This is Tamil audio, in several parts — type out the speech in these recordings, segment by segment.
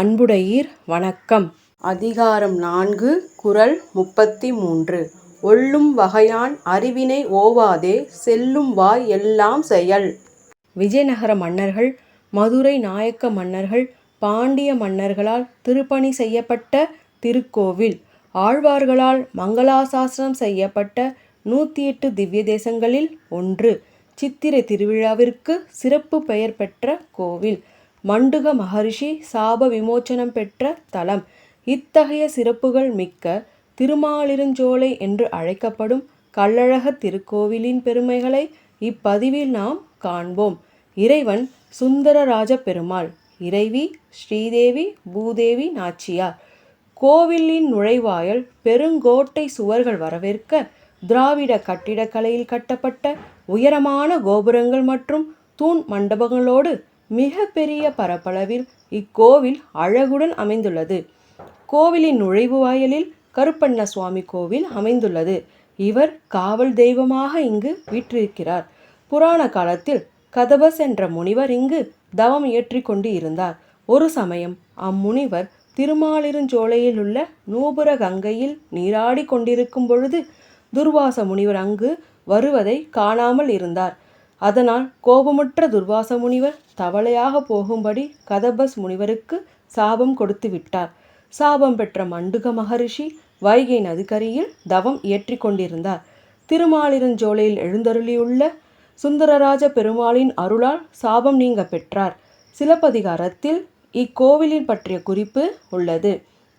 அன்புடையீர் வணக்கம். அதிகாரம் நான்கு குறள் முப்பத்தி மூன்று ஒள்ளும் வகையான் அறிவினை ஓவாதே செல்லும் வாய் எல்லாம் செயல். விஜயநகர மன்னர்கள் மதுரை நாயக்க மன்னர்கள் பாண்டிய மன்னர்களால் திருப்பணி செய்யப்பட்ட திருக்கோவில் ஆழ்வார்களால் மங்களாசாசனம் செய்யப்பட்ட நூற்றி எட்டு திவ்ய தேசங்களில் ஒன்று. சித்திரை திருவிழாவிற்கு சிறப்பு பெயர் பெற்ற கோவில். மண்டுக மகரிஷி சாப விமோச்சனம் பெற்ற தலம். இத்தகைய சிறப்புகள் மிக்க திருமாலிருஞ்சோலை என்று அழைக்கப்படும் கள்ளழக திருக்கோவிலின் பெருமைகளை இப்பதிவில் நாம் காண்போம். இறைவன் சுந்தரராஜ பெருமாள் இறைவி ஸ்ரீதேவி பூதேவி நாச்சியார். கோவிலின் நுழைவாயல் பெருங்கோட்டை சுவர்கள் வரவேற்க திராவிட கட்டிடக்கலையில் கட்டப்பட்ட உயரமான கோபுரங்கள் மற்றும் தூண் மண்டபங்களோடு மிக பெரிய பரப்பளவில் இக்கோவில் அழகுடன் அமைந்துள்ளது. கோவிலின் நுழைவு வாயிலில் கருப்பண்ண சுவாமி கோவில் அமைந்துள்ளது. இவர் காவல் தெய்வமாக இங்கு வீற்றிருக்கிறார். புராண காலத்தில் கதபஸ் என்ற முனிவர் இங்கு தவம் இயற்றி கொண்டு இருந்தார் ஒரு சமயம் அம்முனிவர் திருமாலிருஞ்சோலையில் உள்ள நூபுர கங்கையில் நீராடி கொண்டிருக்கும் பொழுது துர்வாச முனிவர் அங்கு வருவதை காணாமல் இருந்தார். அதனால் கோபமுற்ற துர்வாச முனிவர் தவளையாக போகும்படி கதபஸ் முனிவருக்கு சாபம் கொடுத்து விட்டார். சாபம் பெற்ற மண்டுக மகரிஷி வைகை நதிக்கரையில் தவம் இயற்றி கொண்டிருந்தார். திருமாலிருஞ்சோலையில் எழுந்தருளியுள்ள சுந்தரராஜ பெருமாளின் அருளால் சாபம் நீங்க பெற்றார். சிலப்பதிகாரத்தில் இக்கோவிலின் பற்றிய குறிப்பு உள்ளது.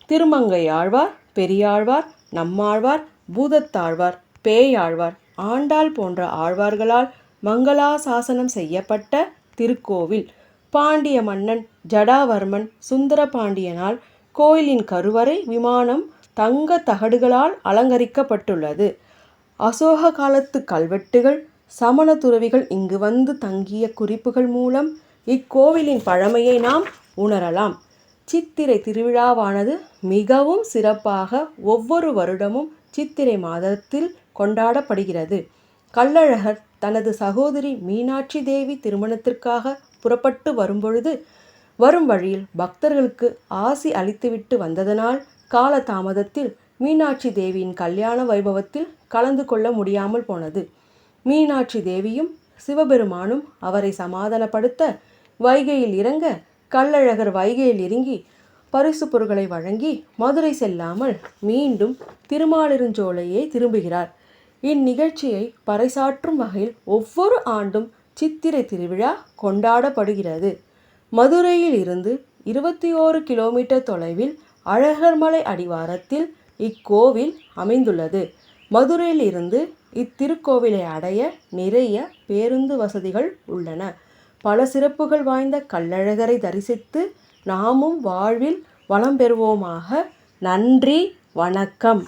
திருமங்கை ஆழ்வார் பெரியாழ்வார் நம்மாழ்வார் பூதத்தாழ்வார் பேயாழ்வார் ஆண்டாள் போன்ற ஆழ்வார்களால் மங்களாசாசனம் செய்யப்பட்ட திருக்கோவில். பாண்டிய மன்னன் ஜடாவர்மன் சுந்தர பாண்டியனால் கோயிலின் கருவறை விமானம் தங்க தகடுகளால் அலங்கரிக்கப்பட்டுள்ளது. அசோக காலத்து கல்வெட்டுகள் சமண துறவிகள் இங்கு வந்து தங்கிய குறிப்புகள் மூலம் இக்கோவிலின் பழமையை நாம் உணரலாம். சித்திரை திருவிழாவானது மிகவும் சிறப்பாக ஒவ்வொரு வருடமும் சித்திரை மாதத்தில் கொண்டாடப்படுகிறது. கள்ளழகர் தனது சகோதரி மீனாட்சி தேவி திருமணத்திற்காக புறப்பட்டு வரும்பொழுது வரும் வழியில் பக்தர்களுக்கு ஆசி அளித்துவிட்டு வந்ததனால் காலதாமதத்தில் மீனாட்சி தேவியின் கல்யாண வைபவத்தில் கலந்து கொள்ள முடியாமல் போனது. மீனாட்சி தேவியும் சிவபெருமானும் அவரை சமாதானப்படுத்த வைகையில் இறங்க கள்ளழகர் வைகையில் இறங்கி பரிசு பொருட்களை வழங்கி மதுரை செல்லாமல் மீண்டும் திருமாலிருஞ்சோலையே திரும்புகிறார். இந்நிகழ்ச்சியை பறைசாற்றும் வகையில் ஒவ்வொரு ஆண்டும் சித்திரை திருவிழா கொண்டாடப்படுகிறது. மதுரையில் இருந்து இருபத்தி ஓரு கிலோமீட்டர் தொலைவில் அழகர்மலை அடிவாரத்தில் இக்கோவில் அமைந்துள்ளது. மதுரையில் இருந்து இத்திருக்கோவிலை அடைய நிறைய பேருந்து வசதிகள் உள்ளன. பல சிறப்புகள் வாய்ந்த கள்ளழகரை தரிசித்து நாமும் வாழ்வில் வளம் பெறுவோமாக. நன்றி வணக்கம்.